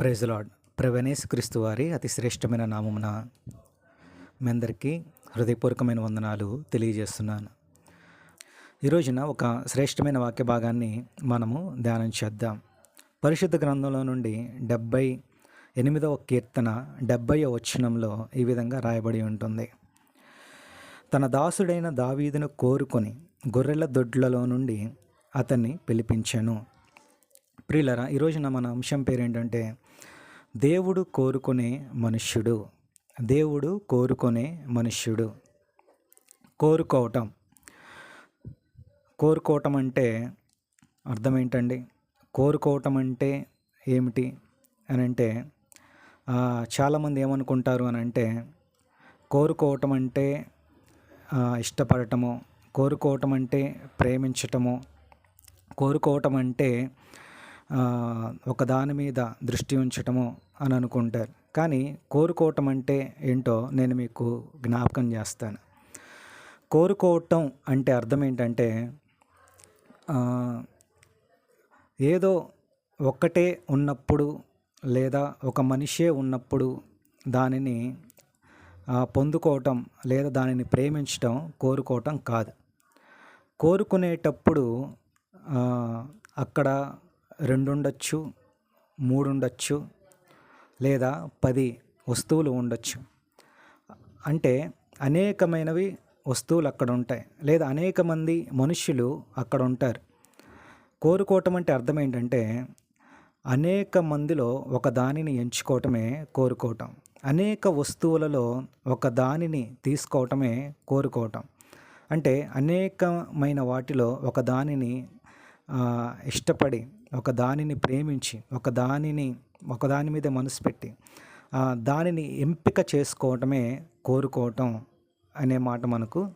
Praise lord. క్రీస్తు వారి అతి శ్రేష్టమైన నామమున మీ అందరికీ హృదయపూర్వకమైన వందనాలు తెలియజేస్తున్నాను. ఈ రోజున ఒక శ్రేష్టమైన వాక్య భాగాన్ని మనము ధ్యానం చేద్దాం. పరిశుద్ధ గ్రంథంలో నుండి డెబ్బై ఎనిమిదవ కీర్తన డెబ్బై వచనంలో ఈ విధంగా రాయబడి ఉంటుంది. తన దాసుడైన దావీదును కోరుకొని గొర్రెల దొడ్లలో నుండి అతన్ని పిలిపించాను. ప్రియులరా ఈరోజున మన అంశం పేరేంటంటే దేవుడు కోరుకునే మనుష్యుడు. దేవుడు కోరుకునే మనుష్యుడు. కోరుకోవటం. కోరుకోవటం అంటే అర్థం ఏంటండి కోరుకోవటం అంటే ఏమిటి అని అంటే చాలామంది ఏమనుకుంటారు అని అంటే కోరుకోవటం అంటే ఇష్టపడటము. కోరుకోవటం అంటే ప్రేమించటము. కోరుకోవటం అంటే ఒకదాని మీద దృష్టి ఉంచటము అని అనుకుంటారు. కానీ కోరుకోవటం అంటే ఏంటో నేను మీకు జ్ఞాపకం చేస్తాను. కోరుకోవటం అంటే అర్థం ఏంటంటే ఏదో ఒక్కటే ఉన్నప్పుడు లేదా ఒక మనిషే ఉన్నప్పుడు దానిని పొందుకోవటం లేదా దానిని ప్రేమించటం కోరుకోవటం కాదు. కోరుకునేటప్పుడు అక్కడ రెండు ఉండొచ్చు మూడు ఉండొచ్చు లేదా పది వస్తువులు ఉండొచ్చు. అంటే అనేకమైనవి వస్తువులు అక్కడ ఉంటాయి లేదా అనేక మంది మనుషులు అక్కడ ఉంటారు. కోరుకోవటం అంటే అర్థం ఏంటంటే అనేక మందిలో ఒక దానిని ఎంచుకోవటమే కోరుకోవటం. అనేక వస్తువులలో ఒక దానిని తీసుకోవటమే కోరుకోవటం. అంటే అనేకమైన వాటిలో ఒక దానిని ఇష్టపడి ఒక దానిని ప్రేమించి ఒక దానిని ఒక దాని మీద మనసు పెట్టి దానిని ఎంపిక చేసుకోవటమే కోరుకోవటం అనే మాట మనకు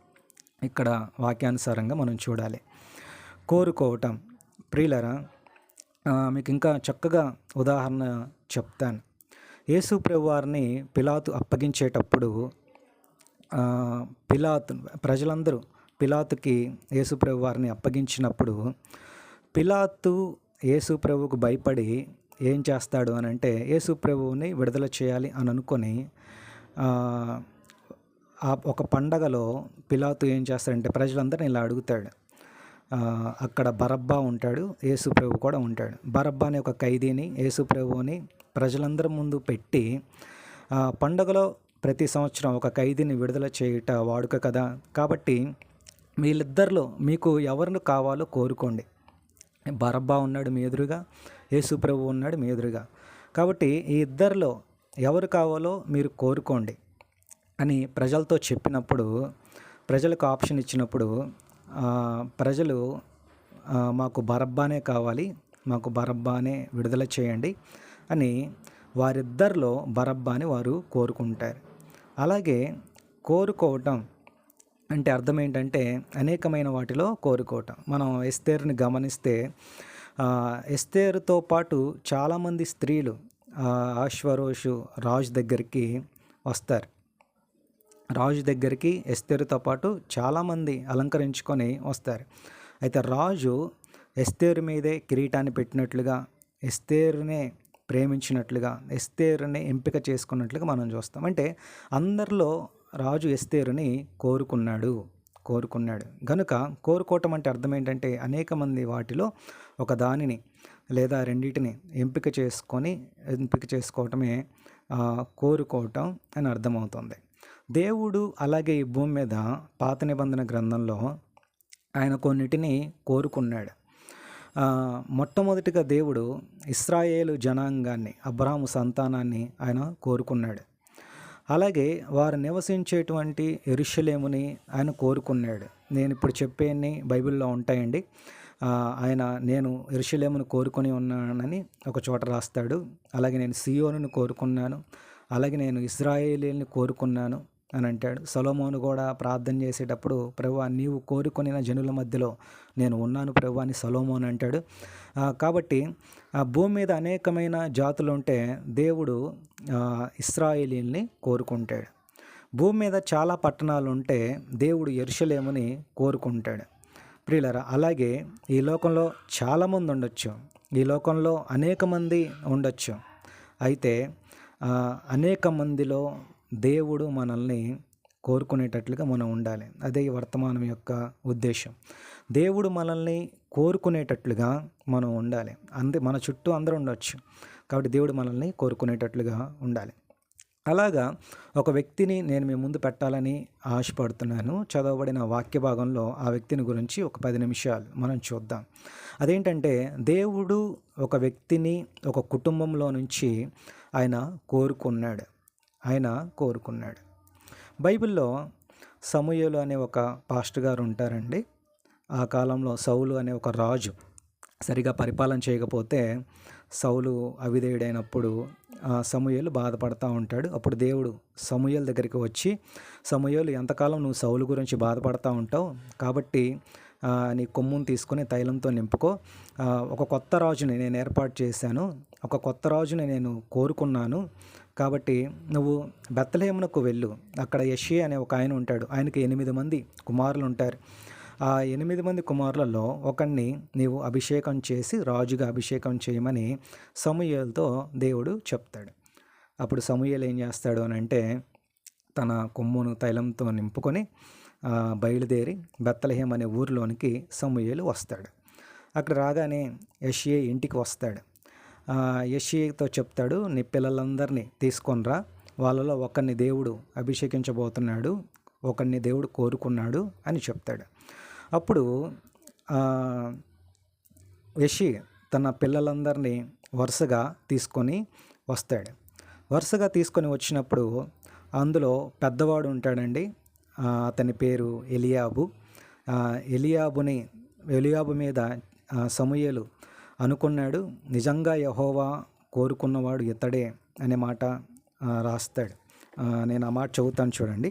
ఇక్కడ వాక్యానుసారంగా మనం చూడాలి. కోరుకోవటం. ప్రియులరా మీకు ఇంకా చక్కగా ఉదాహరణ చెప్తాను. యేసు వారిని పిలాతు అప్పగించేటప్పుడు పిలాతు ప్రజలందరూ పిలాతుకి యేసు వారిని అప్పగించినప్పుడు పిలాతు యేసు ప్రభువుకు భయపడి ఏం చేస్తాడు అని అంటే యేసు ప్రభువుని విడుదల చేయాలి అని అనుకొని ఆ, ఒక పండగలో పిలాతు ఏం చేస్తాడంటే ప్రజలందరిని ఇలా అడుగుతాడు. అక్కడ బరబ్బా ఉంటాడు యేసు ప్రభు కూడా ఉంటాడు. బరబ్బా అనే ఒక ఖైదీని యేసు ప్రభువుని ప్రజలందరి ముందు పెట్టి ఆ, పండగలో ప్రతి సంవత్సరం ఒక ఖైదీని విడుదల చేయుట వాడుక కదా. కాబట్టి వీళ్ళిద్దరిలో మీకు ఎవరిని కావాలో కోరుకోండి. బరబ్బా ఉన్నాడు మీ ఎదురుగా యేసుప్రభు ఉన్నాడు మీ ఎదురుగా. కాబట్టి ఈ ఇద్దరిలో ఎవరు కావాలో మీరు కోరుకోండి అని ప్రజలతో చెప్పినప్పుడు ప్రజలకు ఆప్షన్ ఇచ్చినప్పుడు ప్రజలు మాకు బరబ్బానే కావాలి మాకు బరబ్బానే విడుదల చేయండి అని వారిద్దరిలో బరబ్బాని వారు కోరుకుంటారు. అలాగే కోరుకోవటం అంటే అర్థం ఏంటంటే అనేకమైన వాటిలో కోరుకోవటం మనం ఎస్తేరుని గమనిస్తే ఎస్తేరుతో పాటు చాలామంది స్త్రీలు ఆశ్వరోషు రాజు దగ్గరికి వస్తారు. రాజు దగ్గరికి ఎస్తేరుతో పాటు చాలామంది అలంకరించుకొని వస్తారు. అయితే రాజు ఎస్తేరు మీదే కిరీటాన్ని పెట్టినట్లుగా ఎస్తేరునే ప్రేమించినట్లుగా ఎస్తేరుని ఎంపిక చేసుకున్నట్లుగా మనం చూస్తాం. అంటే అందరిలో రాజు ఎస్తేరుని కోరుకున్నాడు కోరుకున్నాడు. గనుక కోరుకోవటం అంటే అర్థం ఏంటంటే అనేక మంది వాటిలో ఒక దానిని లేదా రెండింటిని ఎంపిక చేసుకొని ఎంపిక చేసుకోవటమే కోరుకోవటం అని అర్థమవుతుంది. దేవుడు అలాగే ఈ భూమి మీద పాత నిబంధన గ్రంథంలో ఆయన కొన్నిటిని కోరుకున్నాడు. మొట్టమొదటిగా దేవుడు ఇస్రాయేలు జనాంగాన్ని అబ్రాహాము సంతానాన్ని ఆయన కోరుకున్నాడు. అలాగే వారు నివసించేటువంటి ఎరుషలేముని ఆయన కోరుకున్నాడు. నేను ఇప్పుడు చెప్పేన్ని బైబిల్లో ఉంటాయండి. ఆయన నేను ఎరుషలేమును కోరుకొని ఉన్నానని ఒక చోట రాస్తాడు. అలాగే నేను సియోను కోరుకున్నాను. అలాగే నేను ఇజ్రాయేలీని కోరుకున్నాను. అని అంటాడు. సొలొమోను కూడా ప్రార్థన చేసేటప్పుడు ప్రభు నీవు కోరుకొనిన జనుల మధ్యలో నేను ఉన్నాను ప్రభు అని సొలోమోను అంటాడు. కాబట్టి ఆ భూమి మీద అనేకమైన జాతులు ఉంటే దేవుడు ఆ, ఇస్రాయేలీల్ని కోరుకుంటాడు. భూమి మీద చాలా పట్టణాలు ఉంటే దేవుడు ఎరుషలేమని కోరుకుంటాడు. ప్రియులరా అలాగే ఈ లోకంలో చాలామంది ఉండొచ్చు. ఈ లోకంలో అనేక మంది ఉండొచ్చు. అయితే అనేక మందిలో దేవుడు మనల్ని కోరుకునేటట్లుగా మనం ఉండాలి. అదే ఈ వర్తమానం యొక్క ఉద్దేశం దేవుడు మనల్ని కోరుకునేటట్లుగా మనం ఉండాలి. అంతే మన చుట్టూ అందరూ ఉండొచ్చు. కాబట్టి దేవుడు మనల్ని కోరుకునేటట్లుగా ఉండాలి. అలాగా ఒక వ్యక్తిని నేను మీ ముందు పెట్టాలని ఆశపడుతున్నాను. చదవబడిన వాక్య భాగంలో ఆ వ్యక్తిని గురించి ఒక పది నిమిషాలు మనం చూద్దాం. అదేంటంటే దేవుడు ఒక వ్యక్తిని ఒక కుటుంబంలో నుంచి ఆయన కోరుకున్నాడు. ఆయన కోరుకున్నాడు. బైబిల్లో సమూయలు అనే ఒక పాస్టర్ గారు ఉంటారండి. ఆ కాలంలో సౌలు అనే ఒక రాజు సరిగా పరిపాలన చేయకపోతే సౌలు అవిధేయుడైనప్పుడు సమూయలు బాధపడతా ఉంటాడు. అప్పుడు దేవుడు సమూయల దగ్గరికి వచ్చి సమూయలు ఎంతకాలం నువ్వు సౌలు గురించి బాధపడతా ఉంటావు? కాబట్టి నీ కొమ్మును తీసుకుని తైలంతో నింపుకో. ఒక కొత్త రాజుని నేను ఏర్పాటు చేశాను. ఒక కొత్త రాజుని నేను కోరుకున్నాను. కాబట్టి నువ్వు బెత్తలేమునకు వెళ్ళు. అక్కడ యషి అనే ఒక ఆయన ఉంటాడు. ఆయనకి ఎనిమిది మంది కుమారులు ఉంటారు ఆ ఎనిమిది మంది కుమారులలో ఒకరిని నీవు అభిషేకం చేసి రాజుగా అభిషేకం చేయమని సమూహలతో దేవుడు చెప్తాడు. అప్పుడు సమూహలు ఏం చేస్తాడు అని అంటే తన కొమ్మును తైలంతో నింపుకొని బయలుదేరి బెత్తలహేం అనే ఊరిలోనికి సమూహలు వస్తాడు. అక్కడ రాగానే యషియే ఇంటికి వస్తాడు. యషితో చెప్తాడు నీ పిల్లలందరినీ తీసుకొనిరా. వాళ్ళలో ఒకరిని దేవుడు అభిషేకించబోతున్నాడు ఒకరిని దేవుడు కోరుకున్నాడు అని చెప్తాడు. అప్పుడు యషి తన పిల్లలందరినీ వరుసగా తీసుకొని వస్తాడు. వరుసగా తీసుకొని వచ్చినప్పుడు అందులో పెద్దవాడు ఉంటాడండి. అతని పేరు ఎలియాబు. ఎలియాబుని ఎలియాబు మీద సమూయలు అనుకున్నాడు నిజంగా యహోవా కోరుకున్నవాడు ఇతడే అనే మాట రాస్తాడు. నేను ఆ మాట చదువుతాను చూడండి.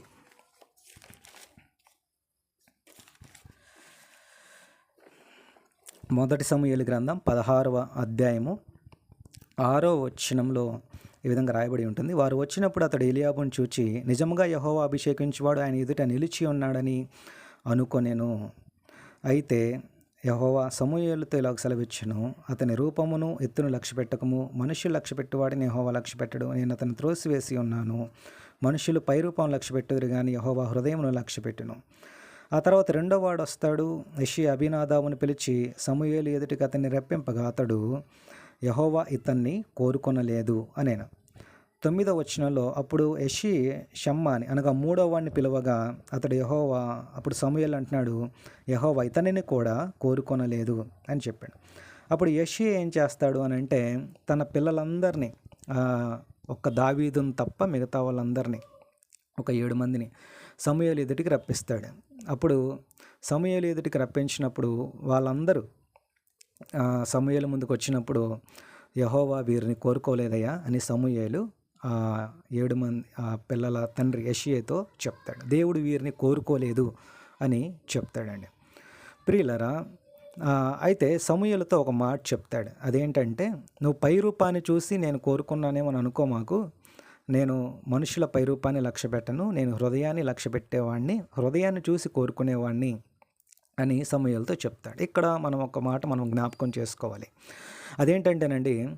మొదటి సమూహలు గ్రంథం పదహారవ అధ్యాయము ఆరో వచ్చినంలో ఈ విధంగా రాయబడి ఉంటుంది. వారు వచ్చినప్పుడు అతడు ఎలియాబుని చూచి నిజంగా యహోవా అభిషేకించేవాడు ఆయన ఎదుట నిలిచి ఉన్నాడని అనుకొనేను. అయితే యహోవా సమూహలతో ఇలాగ సెలవిచ్చును. అతని రూపమును ఎత్తును లక్ష్యపెట్టకము. మనుషులు లక్ష్య పెట్టువాడిని యహోవా లక్ష్యపెట్టడు. నేను అతను త్రోసివేసి ఉన్నాను. మనుషులు పై రూపం లక్ష్య కానీ యహోవా హృదయమును లక్ష్యపెట్టును. ఆ తర్వాత రెండో వాడు వస్తాడు యషి అభినాదావును పిలిచి సమూయేలు ఎదుటికి అతన్ని రెప్పింపగా అతడు యహోవా ఇతన్ని కోరుకొనలేదు అనేను. తొమ్మిదో వచనంలో అప్పుడు యషి షమ్మాని అనగా మూడో వాడిని పిలవగా అతడు యహోవా అప్పుడు సమూహలు అంటున్నాడు యహోవా ఇతనిని కూడా కోరుకొనలేదు అని చెప్పాడు. అప్పుడు యషి ఏం చేస్తాడు అని అంటే తన పిల్లలందరినీ ఒక్క దావీదుని తప్ప మిగతా వాళ్ళందరినీ ఒక ఏడు మందిని సమయాలు ఎదుటికి రప్పిస్తాడు. అప్పుడు సమయాలు ఎదుటికి రప్పించినప్పుడు వాళ్ళందరూ సమయాల ముందుకు వచ్చినప్పుడు యహోవా వీరిని కోరుకోలేదయ్యా అని సమూహలు ఏడు మంది పిల్లల తండ్రి యషియతో చెప్తాడు. దేవుడు వీరిని కోరుకోలేదు అని చెప్తాడండి. ప్రియులరా అయితే సమూహలతో ఒక మాట చెప్తాడు. అదేంటంటే నువ్వు పై రూపాన్ని చూసి నేను కోరుకున్నానేమో అనుకో మాకు. నేను మనుషుల పైరూపాన్ని లక్ష్య పెట్టను. నేను హృదయాన్ని లక్ష్య పెట్టేవాడిని హృదయాన్ని చూసి కోరుకునేవాడిని అని సమూహలతో చెప్తాడు. ఇక్కడ మనం ఒక మాట మనం జ్ఞాపకం చేసుకోవాలి. అదేంటంటేనండి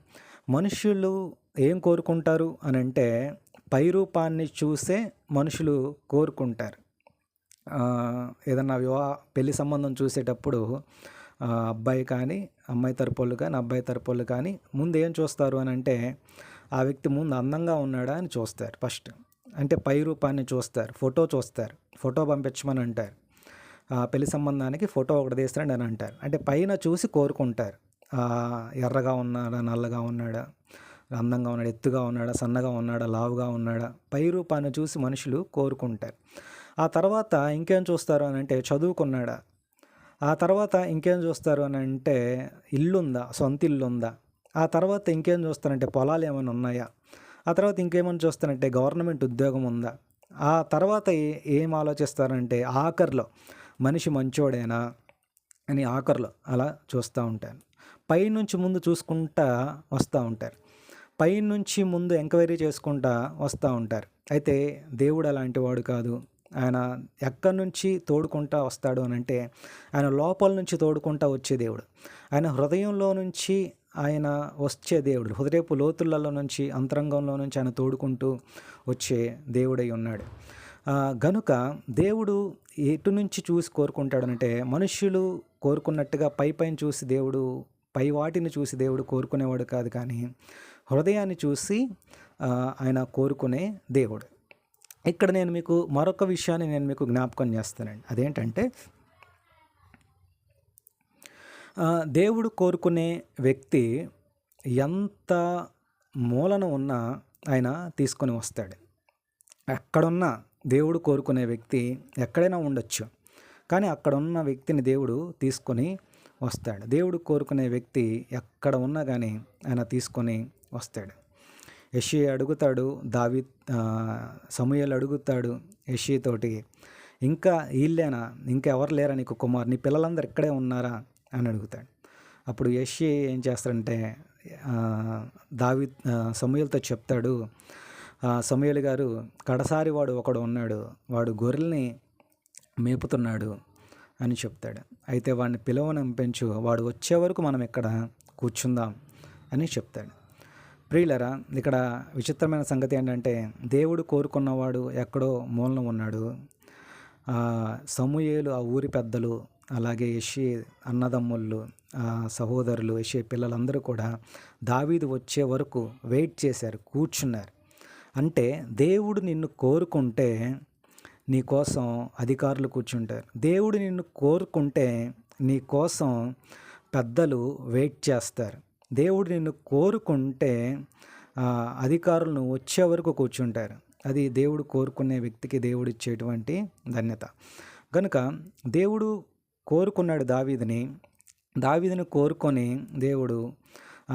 మనుషులు ఏం కోరుకుంటారు అని అంటే పైరూపాన్ని చూసే మనుషులు కోరుకుంటారు. ఏదన్నా వివాహ పెళ్ళి సంబంధం చూసేటప్పుడు అబ్బాయి కానీ అమ్మాయి తరపులు కానీ అబ్బాయి తరపులు కానీ ముందు ఏం చూస్తారు అని అంటే ఆ వ్యక్తి ముందు అందంగా ఉన్నాడా అని చూస్తారు ఫస్ట్. అంటే పై రూపాన్ని చూస్తారు ఫోటో చూస్తారు ఫోటో పంపించమని అంటారు. పెళ్ళి సంబంధానికి ఫోటో ఒకటి తీస్తాడు అని అంటారు. అంటే పైన చూసి కోరుకుంటారు. ఎర్రగా ఉన్నాడా నల్లగా ఉన్నాడా అందంగా ఉన్నాడు ఎత్తుగా ఉన్నాడా సన్నగా ఉన్నాడా లావుగా ఉన్నాడా? పై రూపాన్ని చూసి మనుషులు కోరుకుంటారు. ఆ తర్వాత ఇంకేం చూస్తారు అని అంటే చదువుకున్నాడా? ఆ తర్వాత ఇంకేం చూస్తారు అని అంటే ఇల్లుందా సొంత ఇల్లు ఉందా ఆ తర్వాత ఇంకేం చూస్తానంటే పొలాలు ఏమైనా ఉన్నాయా? ఆ తర్వాత ఇంకేమైనా చూస్తానంటే గవర్నమెంట్ ఉద్యోగం ఉందా? ఆ తర్వాత ఏం ఆలోచిస్తారంటే ఆఖరిలో మనిషి మంచోడేనా అని ఆఖరిలో అలా చూస్తూ ఉంటాను పైనుంచి ముందు చూసుకుంటా వస్తూ ఉంటారు. పైనుంచి ముందు ఎంక్వైరీ చేసుకుంటా వస్తూ ఉంటారు. అయితే దేవుడు అలాంటి వాడు కాదు. ఆయన ఎక్కడి నుంచి తోడుకుంటా వస్తాడు అని అంటే ఆయన లోపల నుంచి తోడుకుంటా వచ్చే దేవుడు. ఆయన హృదయంలో నుంచి ఆయన వచ్చే దేవుడు. హృదయపు లోతులలో నుంచి అంతరంగంలో నుంచి ఆయన తోడుకుంటూ వచ్చే దేవుడై ఉన్నాడు. గనుక దేవుడు ఎటు నుంచి చూసి కోరుకుంటాడనంటే మనుష్యులు కోరుకున్నట్టుగా పై పైన చూసి దేవుడు పై వాటిని చూసి దేవుడు కోరుకునేవాడు కాదు కానీ హృదయాన్ని చూసి ఆయన కోరుకునే దేవుడు. ఇక్కడ నేను మీకు మరొక విషయాన్ని నేను మీకు జ్ఞాపకం చేస్తానండి. అదేంటంటే దేవుడు కోరుకునే వ్యక్తి ఎంత మూలన ఉన్నా ఆయన తీసుకొని వస్తాడు. ఎక్కడున్నా దేవుడు కోరుకునే వ్యక్తి ఎక్కడైనా ఉండొచ్చు. కానీ అక్కడ ఉన్న వ్యక్తిని దేవుడు తీసుకొని వస్తాడు. దేవుడు కోరుకునే వ్యక్తి ఎక్కడ ఉన్నా కానీ ఆయన తీసుకొని వస్తాడు. యషి అడుగుతాడు దావి సమూహలు అడుగుతాడు యషి తోటి ఇంకా వీళ్ళేనా? ఇంకా ఎవరు లేరా నీకు కుమార్? నీ పిల్లలందరూ ఇక్కడే ఉన్నారా? అని అడుగుతాడు. అప్పుడు యషి ఏం చేస్తాడంటే దావి సమూహలతో చెప్తాడు సమూహలు గారు కడసారి వాడు ఒకడు ఉన్నాడు. వాడు గొర్రెల్ని మేపుతున్నాడు అని చెప్తాడు. అయితే వాడిని పిలవనంపించు వాడు వచ్చే వరకు మనం ఇక్కడ కూర్చుందాం అని చెప్తాడు. ప్రియులరా ఇక్కడ విచిత్రమైన సంగతి ఏంటంటే దేవుడు కోరుకున్నవాడు ఎక్కడో మూలన ఉన్నాడు. ఆ, సమూయేలు ఆ ఊరి పెద్దలు అలాగే యషి అన్నదమ్ముళ్ళు సహోదరులు యషి పిల్లలందరూ కూడా దావీదు వచ్చే వరకు వెయిట్ చేశారు కూర్చున్నారు. అంటే దేవుడు నిన్ను కోరుకుంటే నీ కోసం అధికారులు కూర్చుంటారు. దేవుడు నిన్ను కోరుకుంటే నీ కోసం పెద్దలు వెయిట్ చేస్తారు. దేవుడు నిన్ను కోరుకుంటే అధికారులను వచ్చే వరకు కూర్చుంటారు. అది దేవుడు కోరుకునే వ్యక్తికి దేవుడు ఇచ్చేటువంటి ధన్యత. కనుక దేవుడు కోరుకున్నాడు దావీదిని దావీదిని కోరుకొని దేవుడు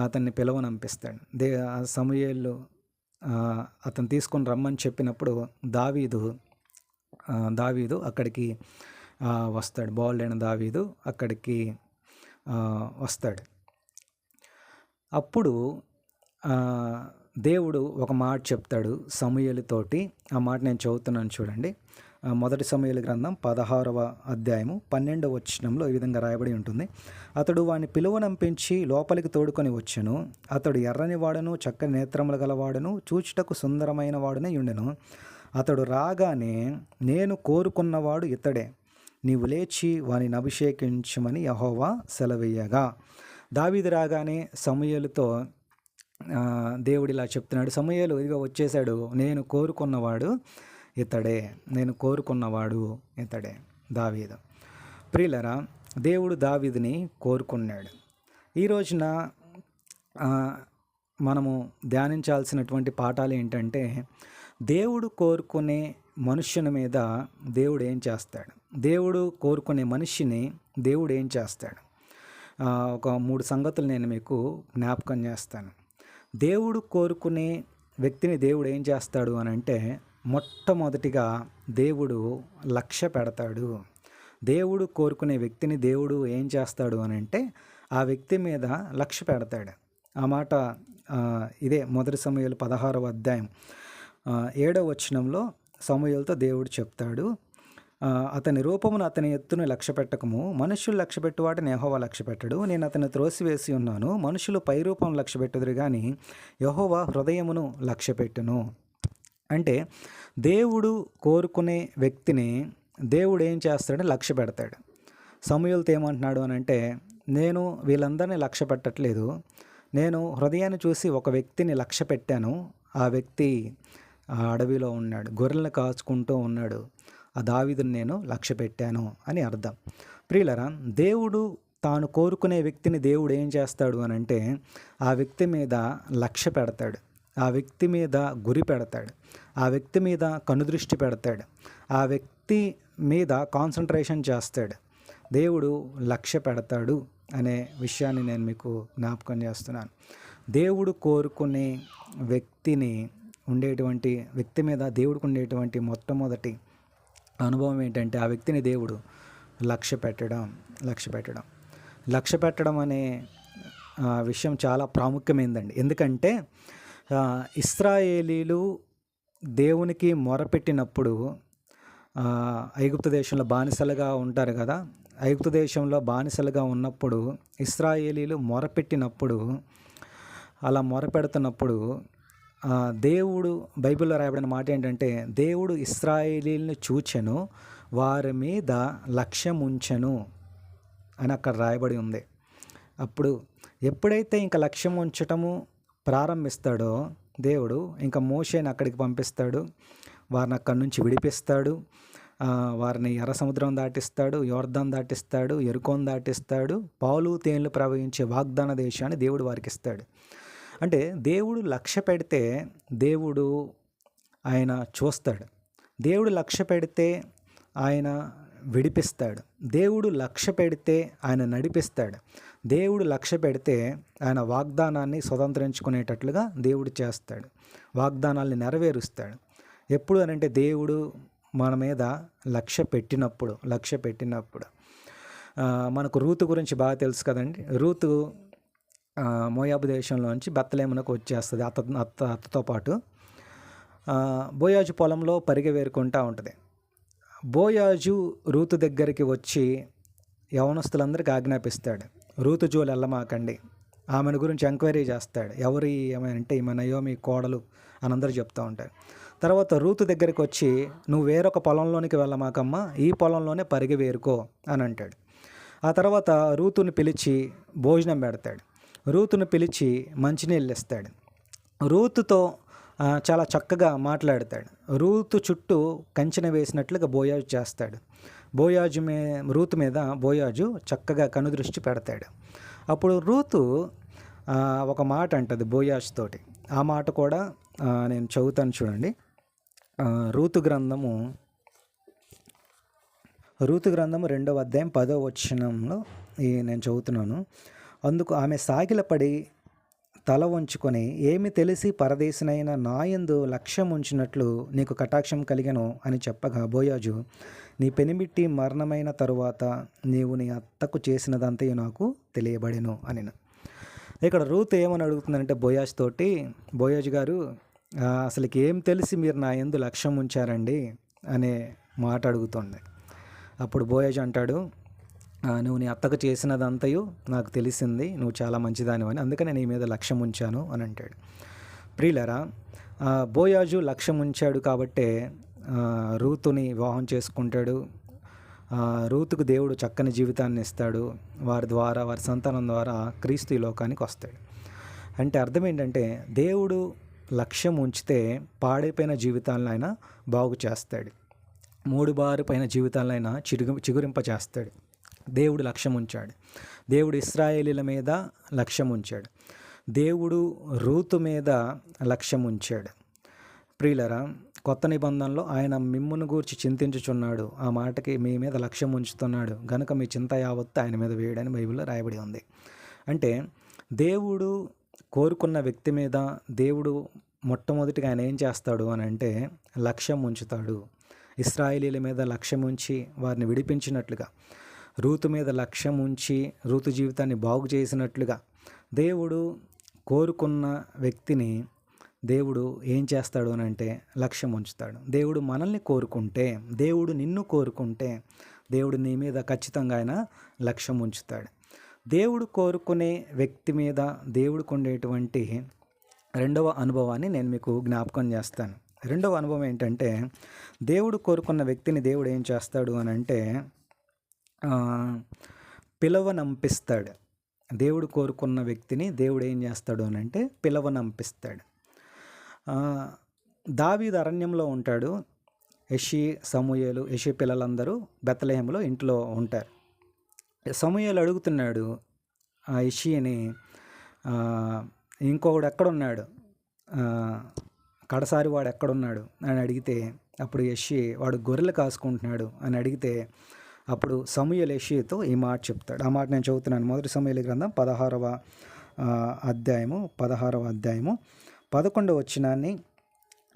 అతన్ని పిలవనంపిస్తాడు దే ఆ అతను తీసుకొని రమ్మని చెప్పినప్పుడు దావీదు దావీదు అక్కడికి వస్తాడు వస్తాడు. లేని దావీదు అక్కడికి వస్తాడు. అప్పుడు దేవుడు ఒక మాట చెప్తాడు సమూయేలుతోటి. ఆ మాట నేను చదువుతున్నాను చూడండి. మొదటి సమూయేలు గ్రంథం పదహారవ అధ్యాయము పన్నెండవ వచనంలో ఈ విధంగా రాయబడి ఉంటుంది. అతడు వాని పిలువనంపించి లోపలికి తోడుకొని వచ్చెను. అతడు ఎర్రని వాడను చక్కని నేత్రములు గలవాడను చూచుటకు సుందరమైన వాడునే ఉండెను. అతడు రాగానే నేను కోరుకున్నవాడు ఇతడే. నీవు లేచి వానిని అభిషేకించమని యహోవా సెలవేయగా దావీదు రాగానే సమూయేలుతో దేవుడు ఇలా చెప్తున్నాడు సమయలు ఇదిగో వచ్చేసాడు నేను కోరుకున్నవాడు ఇతడే నేను కోరుకున్నవాడు ఇతడే దావీదు. ప్రియులరా దేవుడు దావీదుని కోరుకున్నాడు. ఈ రోజున మనము ధ్యానించాల్సినటువంటి పాఠాలు ఏంటంటే దేవుడు కోరుకునే మనుష్యుని మీద దేవుడు ఏం చేస్తాడు? దేవుడు కోరుకునే మనిషిని దేవుడు ఏం చేస్తాడు? ఒక మూడు సంగతులు నేను మీకు జ్ఞాపకం చేస్తాను. దేవుడు కోరుకునే వ్యక్తిని దేవుడు ఏం చేస్తాడు అని అంటే మొట్టమొదటిగా దేవుడు లక్ష్య పెడతాడు. దేవుడు కోరుకునే వ్యక్తిని దేవుడు ఏం చేస్తాడు అని అంటే ఆ వ్యక్తి మీద లక్ష్య పెడతాడు. ఆ మాట ఇదే మొదటి సమయాలు పదహారవ అధ్యాయం ఏడవ వచనంలో సమూహలతో దేవుడు చెప్తాడు. అతని రూపమును అతని ఎత్తును లక్ష్య పెట్టకము మనుషులు లక్ష్య పెట్టువాటిని యహోవా లక్ష్య పెట్టడు నేను అతని త్రోసివేసి ఉన్నాను. మనుషులు పై రూపం లక్ష్య పెట్టుదురు కానీ యహోవా హృదయమును లక్ష్య పెట్టును అంటే దేవుడు కోరుకునే వ్యక్తిని దేవుడు ఏం చేస్తాడంటే లక్ష్య పెడతాడు సమూహలతో ఏమంటున్నాడు అని అంటే నేను వీళ్ళందరినీ లక్ష్య పెట్టట్లేదు నేను హృదయాన్ని చూసి ఒక వ్యక్తిని లక్ష్య పెట్టాను ఆ వ్యక్తి ఆ అడవిలో ఉన్నాడు. గొర్రెలను కాచుకుంటూ ఉన్నాడు. ఆ దావీదుని నేను లక్ష్య పెట్టాను అని అర్థం. ప్రియులరా దేవుడు తాను కోరుకునే వ్యక్తిని దేవుడు ఏం చేస్తాడు అని అంటే ఆ వ్యక్తి మీద లక్ష్య పెడతాడు. ఆ వ్యక్తి మీద గురి పెడతాడు. ఆ వ్యక్తి మీద కనుదృష్టి పెడతాడు. ఆ వ్యక్తి మీద కాన్సన్ట్రేషన్ చేస్తాడు. దేవుడు లక్ష్య పెడతాడు అనే విషయాన్ని నేను మీకు జ్ఞాపకం చేస్తున్నాను. దేవుడు కోరుకునే వ్యక్తిని ఉండేటువంటి వ్యక్తి మీద దేవుడికి ఉండేటువంటి మొట్టమొదటి అనుభవం ఏంటంటే ఆ వ్యక్తిని దేవుడు లక్ష్య పెట్టడం లక్ష్య పెట్టడం. లక్ష్య పెట్టడం అనే విషయం చాలా ప్రాముఖ్యమైందండి. ఎందుకంటే ఇస్రాయేలీలు దేవునికి మొరపెట్టినప్పుడు ఐగుప్త ఐగుప్తు దేశంలో బానిసలుగా ఉంటారు కదా ఐగుప్తు దేశంలో బానిసలుగా ఉన్నప్పుడు ఇస్రాయేలీలు మొరపెట్టినప్పుడు అలా మొరపెడుతున్నప్పుడు దేవుడు బైబిల్లో రాయబడిన మాట ఏంటంటే దేవుడు ఇస్రాయేలీలను చూచెను వారి మీద లక్ష్యం ఉంచెను అని అక్కడ రాయబడి ఉంది. అప్పుడు ఎప్పుడైతే ఇంకా లక్ష్యం ఉంచటము ప్రారంభిస్తాడో దేవుడు ఇంకా మోషేని అక్కడికి పంపిస్తాడు వారిని అక్కడి నుంచి విడిపిస్తాడు వారిని ఎర్ర సముద్రం దాటిస్తాడు యోర్ధం దాటిస్తాడు ఎరుకోన్ దాటిస్తాడు పాలు తేనెలు ప్రవహించే వాగ్దాన దేశాన్ని దేవుడు వారికి ఇస్తాడు. అంటే దేవుడు లక్ష్య పెడితే దేవుడు ఆయన చూస్తాడు. దేవుడు లక్ష్య పెడితే ఆయన విడిపిస్తాడు. దేవుడు లక్ష్య పెడితే ఆయన నడిపిస్తాడు. దేవుడు లక్ష్య పెడితే ఆయన వాగ్దానాన్ని స్వతంత్రించుకునేటట్లుగా దేవుడు చేస్తాడు. వాగ్దానాల్ని నెరవేరుస్తాడు. ఎప్పుడు అని అంటే దేవుడు మన మీద లక్ష్య పెట్టినప్పుడు లక్ష్య పెట్టినప్పుడు. మనకు రూతు గురించి బాగా తెలుసు కదండి. రూతు మోయాబు దేశంలోంచి బెత్తలేమునకు వచ్చేస్తుంది అత్త అత్త అత్తతో పాటు. బోయాజు పొలంలో పరిగెవేరుకుంటూ ఉంటుంది. బోయాజు రూతు దగ్గరికి వచ్చి యవనస్తులందరికీ ఆజ్ఞాపిస్తాడు రూతు జోలు వెళ్ళమాకండి ఆమెను గురించి ఎంక్వైరీ చేస్తాడు. ఎవరి ఏమైనా అంటే ఈమె నయోమి కోడలు అని అందరూ చెప్తూ ఉంటారు. తర్వాత రూతు దగ్గరికి వచ్చి నువ్వు వేరొక పొలంలోనికి వెళ్ళమాకమ్మా ఈ పొలంలోనే పరిగి వేరుకో అని అంటాడు. ఆ తర్వాత రూతుని పిలిచి భోజనం పెడతాడు. రూతును పిలిచి మంచినీళ్ళు ఇస్తాడు. రూతుతో చాలా చక్కగా మాట్లాడతాడు. రూతు చుట్టూ కంచెన వేసినట్లుగా బోయాజు చేస్తాడు. బోయాజు మే రూతు మీద బోయాజు చక్కగా కనుదృష్టి పెడతాడు. అప్పుడు రూతు ఒక మాట అంటది బోయాజ్ తోటి. ఆ మాట కూడా నేను చదువుతాను చూడండి. రూతు గ్రంథము రూతు గ్రంథము రెండవ అధ్యాయం పదో వచనంలో ఈ నేను చదువుతున్నాను. అందుకు ఆమె సాగిలపడి తల ఉంచుకొని ఏమి తెలిసి పరదేశినైన నాయందు లక్ష్యం ఉంచినట్లు నీకు కటాక్షం కలిగను అని చెప్పగా బోయాజు నీ పెనిమిట్టి మరణమైన తరువాత నీవు నీ అత్తకు చేసినదంతయు నాకు తెలియబడెను అని ఇక్కడ రూత్ ఏమని అడుగుతుందంటే బోయాజ్ తోటి బోయాజ్ గారు అసలు అసలుకి ఏం తెలిసి మీరు నా ఎందు లక్ష్యం ఉంచారండి అనే మాట అడుగుతుంది. అప్పుడు బోయాజ్ అంటాడు నువ్వు నీ అత్తకు చేసినదంతయు నాకు తెలిసింది నువ్వు చాలా మంచిదానివని. అందుకనే నీ మీద లక్ష్యం ఉంచాను అని అంటాడు. ప్రియులరా బోయాజు లక్ష్యం ఉంచాడు కాబట్టే రూతుని వివాహం చేసుకుంటాడు. రూతుకు దేవుడు చక్కని జీవితాన్ని ఇస్తాడు. వారి ద్వారా వారి సంతానం ద్వారా క్రీస్తు ఈ లోకానికి వస్తాడు. అంటే అర్థం ఏంటంటే దేవుడు లక్ష్యం ఉంచితే పాడైపోయిన జీవితాలను ఆయన బాగు చేస్తాడు. మూడు బారిపోయిన జీవితాలను ఆయన చిరుగు చిగురింప చేస్తాడు. దేవుడు లక్ష్యం ఉంచాడు దేవుడు ఇస్రాయేలీల మీద లక్ష్యం ఉంచాడు దేవుడు రూతు మీద లక్ష్యం ఉంచాడు ప్రియులరా కొత్త నిబంధనలో ఆయన మిమ్మును గూర్చి చింతించుచున్నాడు. ఆ మాటకి మీ మీద లక్ష్యం ఉంచుతున్నాడు గనుక మీ చింత యావత్తు ఆయన మీద వేయడని బైబిల్లో రాయబడి ఉంది. అంటే దేవుడు కోరుకున్న వ్యక్తి మీద దేవుడు మొట్టమొదటిగా ఆయన ఏం చేస్తాడు అని అంటే లక్ష్యం ఉంచుతాడు ఇస్రాయేలీల మీద లక్ష్యం ఉంచి వారిని విడిపించినట్లుగా. రూతు మీద లక్ష్యం ఉంచి రూతు జీవితాన్ని బాగు చేసినట్లుగా దేవుడు కోరుకున్న వ్యక్తిని దేవుడు ఏం చేస్తాడు అని అంటే లక్ష్యం ఉంచుతాడు. దేవుడు మనల్ని కోరుకుంటే దేవుడు నిన్ను కోరుకుంటే దేవుడు నీ మీద ఖచ్చితంగా ఆయన లక్ష్యం ఉంచుతాడు. దేవుడు కోరుకునే వ్యక్తి మీద దేవుడికి ఉండేటువంటి రెండవ అనుభవాన్ని నేను మీకు జ్ఞాపకం చేస్తాను. రెండవ అనుభవం ఏంటంటే దేవుడు కోరుకున్న వ్యక్తిని దేవుడు ఏం చేస్తాడు అని అంటే పిలవనంపిస్తాడు. దేవుడు కోరుకున్న వ్యక్తిని దేవుడు ఏం చేస్తాడు అని అంటే పిలవనంపిస్తాడు. ఆ, దావీదు అరణ్యంలో ఉంటాడు. యషి సమూయలు యషి పిల్లలందరూ బెత్తలేహంలో ఇంట్లో ఉంటారు. సమూయలు అడుగుతున్నాడు ఆ యషిని ఇంకొకడు ఎక్కడున్నాడు? కడసారి వాడు ఎక్కడున్నాడు? అని అడిగితే అప్పుడు యషి వాడు గొర్రెలు కాసుకుంటున్నాడు అని అడిగితే అప్పుడు సమూయలు యషితో ఈ మాట చెప్తాడు. ఆ మాట నేను చదువుతున్నాను. మొదటి సమూహల గ్రంథం పదహారవ అధ్యాయము పదహారవ అధ్యాయము పదకొండవ వచ్చినాన్ని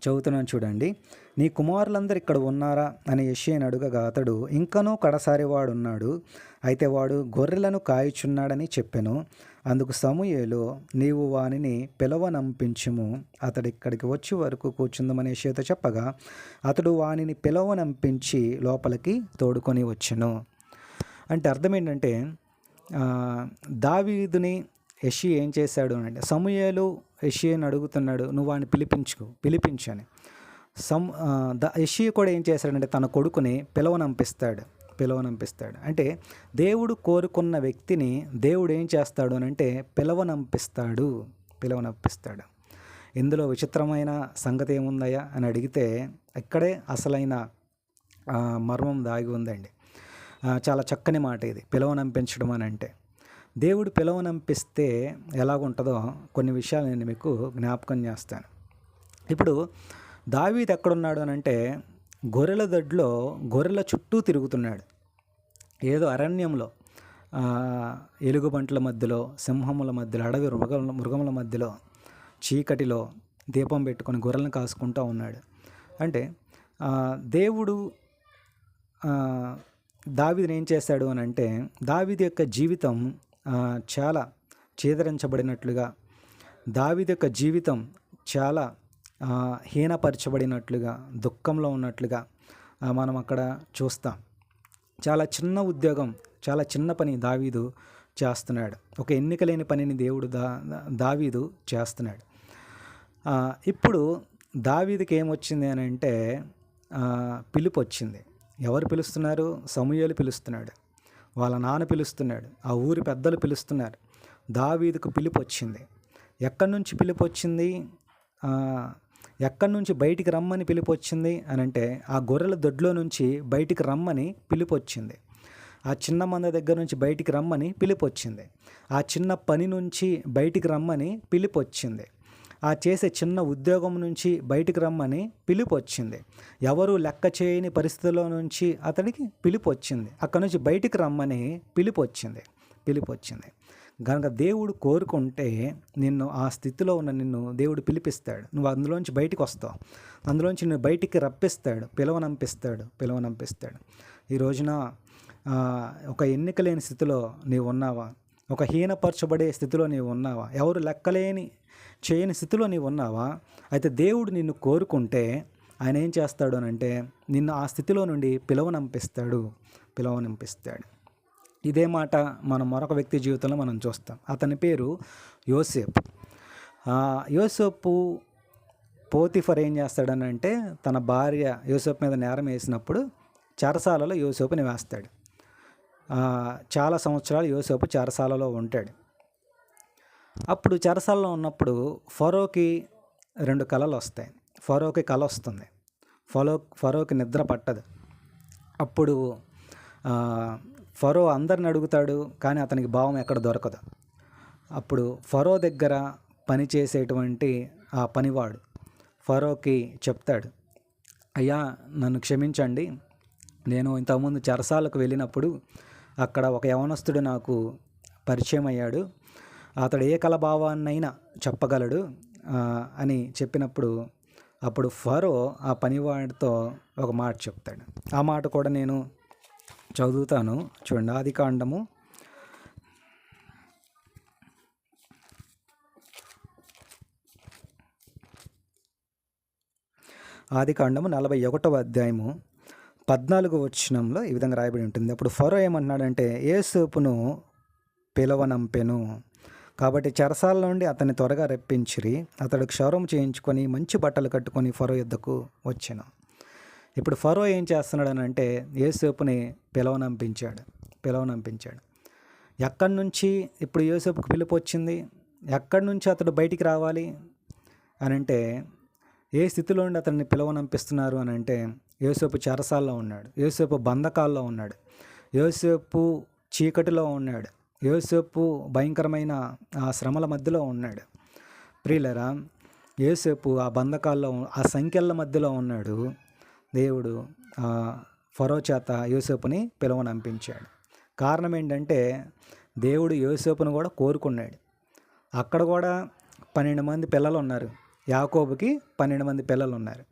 చదువుతున్నాను చూడండి. నీ కుమారులందరూ ఇక్కడ ఉన్నారా? అని యషియని అడుగగా అతడు ఇంకనూ కడసారి వాడున్నాడు అయితే వాడు గొర్రెలను కాయుచున్నాడని చెప్పెను. అందుకు సమూయేలు నీవు వానిని పిలవనంపించుము. అతడు ఇక్కడికి వచ్చి వరకు కూర్చుందమనే చేత చెప్పగా అతడు వానిని పిలవనంపించి లోపలికి తోడుకొని వచ్చెను. అంటే అర్థం ఏంటంటే దావీదుని యషి ఏం చేశాడు అని అంటే సమూయేలు యషిని అడుగుతున్నాడు నువ్వు వాడిని పిలిపించుకు పిలిపించని అని. సమ్ ద యషి కూడా ఏం చేశాడంటే తన కొడుకుని పిలవనంపిస్తాడు. పిలవనంపిస్తాడు. అంటే దేవుడు కోరుకున్న వ్యక్తిని దేవుడు ఏం చేస్తాడు అని అంటే పిలవనంపిస్తాడు. పిలవనంపిస్తాడు. ఇందులో విచిత్రమైన సంగతి ఏముందయ్యా అని అడిగితే ఇక్కడే అసలైన మర్మం దాగి ఉందండి. చాలా చక్కని మాట ఇది పిలవనంపించడం అని అంటే. దేవుడు పిలవనంపిస్తే ఎలాగుంటుందో కొన్ని విషయాలు నేను మీకు జ్ఞాపకం చేస్తాను. ఇప్పుడు దావీద్ ఎక్కడున్నాడు అని అంటే గొర్రెల దొడ్లో గొర్రెల చుట్టూ తిరుగుతున్నాడు. ఏదో అరణ్యంలో ఎలుగుబంట్ల మధ్యలో సింహముల మధ్యలో అడవి మృగముల మృగముల మధ్యలో చీకటిలో దీపం పెట్టుకొని గొర్రెలను కాసుకుంటూ ఉన్నాడు. అంటే దేవుడు దావిదని ఏం చేశాడు అని అంటే దావిది యొక్క జీవితం చాలా చేదరించబడినట్లుగా దావిది యొక్క జీవితం చాలా హీనపరచబడినట్లుగా దుఃఖంలో ఉన్నట్లుగా మనం అక్కడ చూస్తాం. చాలా చిన్న ఉద్యోగం చాలా చిన్న పని దావీదు చేస్తున్నాడు. ఒక ఎన్నిక లేని పనిని దేవుడు దా దావీదు చేస్తున్నాడు. ఇప్పుడు దావీదికి ఏమొచ్చింది అని అంటే పిలుపు వచ్చింది ఎవరు పిలుస్తున్నారు? సమూహలు పిలుస్తున్నాడు. వాళ్ళ నాన్న పిలుస్తున్నాడు. ఆ ఊరి పెద్దలు పిలుస్తున్నారు. దావీదుకు పిలుపు వచ్చింది ఎక్కడి నుంచి పిలుపు వచ్చింది ఎక్కడి నుంచి బయటికి రమ్మని పిలుపు వచ్చింది అని అంటే ఆ గొర్రెల దొడ్లో నుంచి బయటికి రమ్మని పిలుపు వచ్చింది ఆ చిన్న మంద దగ్గర నుంచి బయటికి రమ్మని పిలుపు వచ్చింది ఆ చిన్న పని నుంచి బయటికి రమ్మని పిలుపు వచ్చింది ఆ చేసే చిన్న ఉద్యోగం నుంచి బయటికి రమ్మని పిలుపు వచ్చింది ఎవరు లెక్క చేయని పరిస్థితుల్లో నుంచి అతనికి పిలుపు వచ్చింది అక్కడ నుంచి బయటికి రమ్మని పిలుపు వచ్చింది పిలుపు వచ్చింది కనుక దేవుడు కోరుకుంటే నిన్ను ఆ స్థితిలో ఉన్న నిన్ను దేవుడు పిలిపిస్తాడు. నువ్వు అందులోంచి బయటికి వస్తావు. అందులోంచి నువ్వు బయటికి రప్పిస్తాడు. పిలవనంపిస్తాడు పిలవనంపిస్తాడు ఈ రోజున ఒక ఎన్నిక లేని స్థితిలో నీవు ఉన్నావా? ఒక హీనపరచబడే స్థితిలో నీవు ఉన్నావా? ఎవరు లెక్కలేని చేయని స్థితిలో నీవు ఉన్నావా? అయితే దేవుడు నిన్ను కోరుకుంటే ఆయన ఏం చేస్తాడు అని అంటే నిన్ను ఆ స్థితిలో నుండి పిలవనంపిస్తాడు పిలవనంపిస్తాడు ఇదే మాట మనం మరొక వ్యక్తి జీవితంలో మనం చూస్తాం. అతని పేరు యోసేపు. యోసేపు పోతిఫర్ ఏం చేస్తాడనంటే తన భార్య యోసేపు మీద నేరం వేసినప్పుడు చెరసాలలో యోసేపుని వేస్తాడు చాలా సంవత్సరాలు యోసేపు చెరసాలలో ఉంటాడు. అప్పుడు చెరసాలలో ఉన్నప్పుడు ఫరోకి రెండు కళలు వస్తాయి. ఫరోకి కళ వస్తుంది. ఫరో ఫరోకి నిద్ర పట్టదు. అప్పుడు ఫరో అందరిని అడుగుతాడు కానీ అతనికి భావం ఎక్కడ దొరకదు. అప్పుడు ఫరో దగ్గర పనిచేసేటువంటి ఆ పనివాడు ఫరోకి చెప్తాడు అయ్యా నన్ను క్షమించండి. నేను ఇంతకుముందు చెరసాలకు వెళ్ళినప్పుడు అక్కడ ఒక యవనస్తుడు నాకు పరిచయం అయ్యాడు. అతడు ఏ కలభావాన్నైనా చెప్పగలడు అని చెప్పినప్పుడు అప్పుడు ఫరో ఆ పనివాడితో ఒక మాట చెప్తాడు. ఆ మాట కూడా నేను చదువుతాను. చూడండి ఆది కాండము. ఆది కాండము నలభై ఒకటవ అధ్యాయము. పద్నాలుగు వచ్చినంలో ఈ విధంగా రాయబడి ఉంటుంది. అప్పుడు ఫరో ఏమన్నాడంటే ఏసేపును పిలవనంపెను. కాబట్టి చెరసాల నుండి అతన్ని త్వరగా రెప్పించిరి. అతడు క్షౌరం చేయించుకొని మంచి బట్టలు కట్టుకొని ఫరో యుద్ధకు వచ్చాను. ఇప్పుడు ఫరో ఏం చేస్తున్నాడు అని అంటే యేసేపుని పిలవనంపించాడు పిలవనంపించాడు. ఎక్కడి నుంచి ఇప్పుడు యోసేపుకు పిలుపు వచ్చింది? ఎక్కడి నుంచి అతడు బయటికి రావాలి? అని అంటే ఏ స్థితిలో ఉండి అతన్ని పిలవనంపిస్తున్నారు అని అంటే యోసేపు చెరసాల్లో ఉన్నాడు యోసేపు బంధకాల్లో ఉన్నాడు యోసేపు చీకటిలో ఉన్నాడు యోసేపు భయంకరమైన ఆ శ్రమల మధ్యలో ఉన్నాడు. ప్రియులరా యోసేపు ఆ బంధకాల్లో ఆ సంఖ్యల మధ్యలో ఉన్నాడు. దేవుడు ఫరో చేత యోసేపుని పిలవనంపించాడు కారణం ఏంటంటే దేవుడు యోసేపును కూడా కోరుకున్నాడు. అక్కడ కూడా పన్నెండు మంది పిల్లలు ఉన్నారు యాకోబుకి పన్నెండు మంది పిల్లలు ఉన్నారు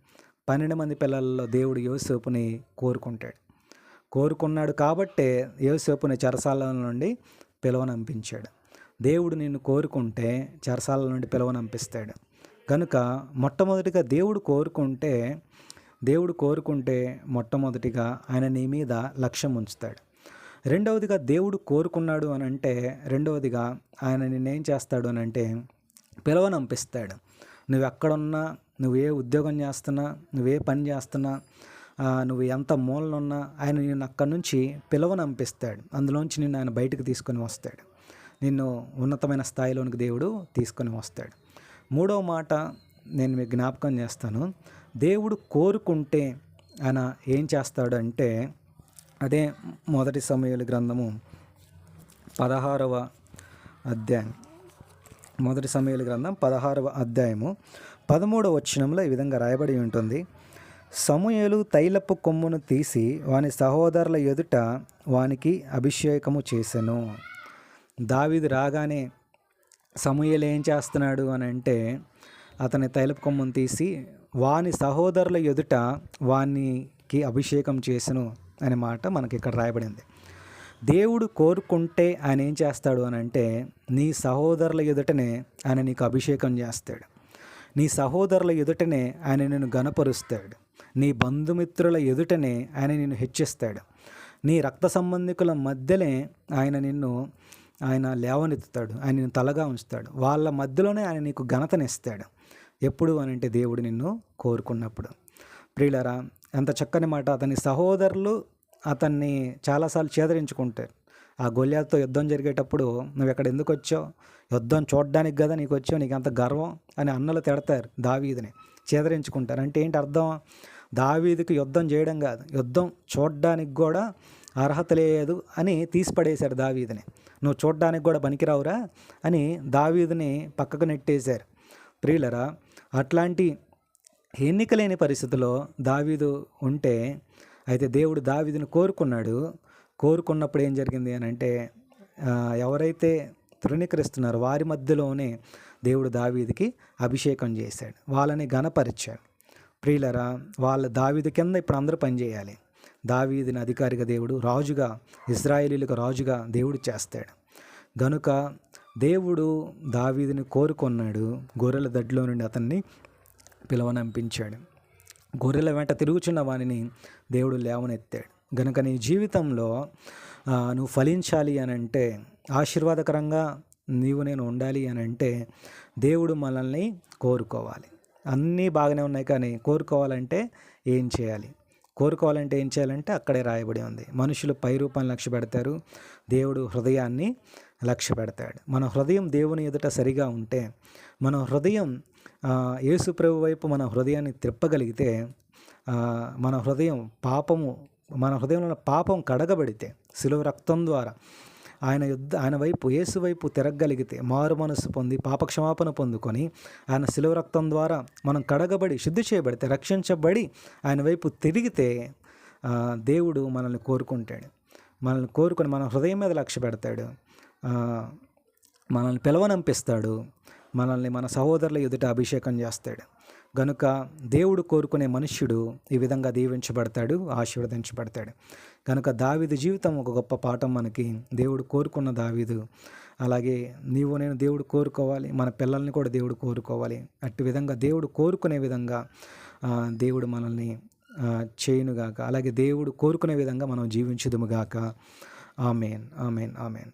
పన్నెండు మంది పిల్లల్లో దేవుడు యోసేపుని కోరుకుంటాడు. కోరుకున్నాడు కాబట్టే యోసేపుని చెరసాల నుండి పిలవనంపించాడు దేవుడు నిన్ను కోరుకుంటే చెరసాల నుండి పిలవనంపిస్తాడు కనుక మొట్టమొదటిగా దేవుడు కోరుకుంటే దేవుడు కోరుకుంటే మొట్టమొదటిగా ఆయన నీ మీద లక్ష్యం ఉంచుతాడు. రెండవదిగా దేవుడు కోరుకున్నాడు అని అంటే రెండవదిగా ఆయన నిన్నేం చేస్తాడు అని అంటే పిలవనంపిస్తాడు నువ్వు ఎక్కడున్నా నువ్వు ఏ ఉద్యోగం చేస్తున్నా నువ్వే పని చేస్తున్నా నువ్వు ఎంత మూలనున్నా ఆయన నిన్ను అక్కడి నుంచి పిలవనంపిస్తాడు అందులోంచి నిన్ను ఆయన బయటకు తీసుకొని వస్తాడు. నిన్ను ఉన్నతమైన స్థాయిలోనికి దేవుడు తీసుకొని వస్తాడు. మూడవ మాట నేను మీకు జ్ఞాపకం చేస్తాను. దేవుడు కోరుకుంటే ఆయన ఏం చేస్తాడంటే అదే మొదటి సమయాల గ్రంథము పదహారవ అధ్యాయం. మొదటి సమయాల గ్రంథం పదహారవ అధ్యాయము పదమూడవ వచ్చినంలో ఈ విధంగా రాయబడి ఉంటుంది. సమూహలు తైలపు కొమ్మును తీసి వాని సహోదరుల ఎదుట వానికి అభిషేకము చేశాను దావిది రాగానే సమూహలు ఏం చేస్తున్నాడు అని అంటే అతని తైలపు కొమ్మును తీసి వాని సహోదరుల ఎదుట వానికి అభిషేకం చేసను అనే మాట మనకి ఇక్కడ రాయబడింది. దేవుడు కోరుకుంటే ఆయన ఏం చేస్తాడు అని అంటే నీ సహోదరుల ఎదుటనే ఆయన నీకు అభిషేకం చేస్తాడు. నీ సహోదరుల ఎదుటనే ఆయన నిన్ను గనపరుస్తాడు నీ బంధుమిత్రుల ఎదుటనే ఆయన నిన్ను హెచ్చిస్తాడు. నీ రక్త సంబంధికుల మధ్యనే ఆయన నిన్ను ఆయన లేవనెత్తుతాడు. ఆయన నిన్ను తలగా ఉంచుతాడు. వాళ్ళ మధ్యలోనే ఆయన నీకు ఘనతనిస్తాడు. ఎప్పుడు అని అంటే దేవుడు నిన్ను కోరుకున్నప్పుడు. ప్రియులరా ఎంత చక్కని మాట అతని సహోదరులు అతన్ని చాలాసార్లు చేదరించుకుంటారు ఆ గొల్యాలతో యుద్ధం జరిగేటప్పుడు నువ్వు ఎక్కడ ఎందుకు వచ్చావు? యుద్ధం చూడడానికి కదా నీకు వచ్చావు నీకు అంత గర్వం అని అన్నలు తిడతారు దావీదిని చేదరించుకుంటారు. అంటే ఏంటి అర్థం? దావీదికి యుద్ధం చేయడం కాదు యుద్ధం చూడడానికి కూడా అర్హత లేదు అని తీసిపడేశారు దావీదిని. నువ్వు చూడడానికి కూడా పనికిరావురా అని దావీదిని పక్కకు నెట్టేశారు. ప్రియులరా అట్లాంటి ఎన్నిక లేని పరిస్థితిలో దావీదు ఉంటే అయితే దేవుడు దావీదును కోరుకున్నాడు. కోరుకున్నప్పుడు ఏం జరిగింది అని అంటే ఎవరైతే తృణీకరిస్తున్నారో వారి మధ్యలోనే దేవుడు దావీదికి అభిషేకం చేశాడు. వాళ్ళని ఘనపరిచాడు. ప్రియులరా వాళ్ళ దావీదు కింద ఇప్పుడు అందరూ పనిచేయాలి దావీదిని అధికారిగా దేవుడు రాజుగా ఇజ్రాయేలీలకు రాజుగా దేవుడు చేస్తాడు. గనుక దేవుడు దావీదిని కోరుకున్నాడు గొర్రెల దడ్లో నుండి అతన్ని పిలవనంపించాడు గొర్రెల వెంట తిరుగుచున్న వానిని దేవుడు లేవనెత్తాడు. గనుక నీ జీవితంలో నువ్వు ఫలించాలి అని అంటే ఆశీర్వాదకరంగా నీవు నేను ఉండాలి అని అంటే దేవుడు మనల్ని కోరుకోవాలి. అన్నీ బాగానే ఉన్నాయి కానీ కోరుకోవాలంటే ఏం చేయాలి? కోరుకోవాలంటే ఏం చేయాలంటే అక్కడే రాయబడి ఉంది. మనుషులు పై రూపాన్ని లక్ష్య పెడతారు దేవుడు హృదయాన్ని లక్ష్య పెడతాడు. మన హృదయం దేవుని ఎదుట సరిగా ఉంటే మన హృదయం యేసు ప్రభు వైపు మన హృదయాన్ని త్రిప్పగలిగితే మన హృదయం పాపము మన హృదయంలో పాపం కడగబడితే సిలువ రక్తం ద్వారా ఆయన యుద్ధ ఆయన వైపు యేసు వైపు తిరగగలిగితే మారు మనస్సు పొంది పాపక్షమాపణ పొందుకొని ఆయన శిలువ రక్తం ద్వారా మనం కడగబడి శుద్ధి చేయబడితే రక్షించబడి ఆయన వైపు తిరిగితే దేవుడు మనల్ని కోరుకుంటాడు. మనల్ని కోరుకొని మన హృదయం మీద లక్ష్య పెడతాడు. మనల్ని పిలవనంపిస్తాడు. మనల్ని మన సహోదరుల ఎదుట అభిషేకం చేస్తాడు. గనుక దేవుడు కోరుకునే మనుష్యుడు ఈ విధంగా దీవించబడతాడు ఆశీర్వదించబడతాడు. కనుక దావిదు జీవితం ఒక గొప్ప పాఠం మనకి. దేవుడు కోరుకున్న దావిదు. అలాగే నీవు నేను దేవుడు కోరుకోవాలి మన పిల్లల్ని కూడా దేవుడు కోరుకోవాలి. అట్టి విధంగా దేవుడు కోరుకునే విధంగా దేవుడు మనల్ని చేయునుగాక. అలాగే దేవుడు కోరుకునే విధంగా మనం జీవించుదుముగాక ఆమెన్ ఆమెన్ ఆమెన్.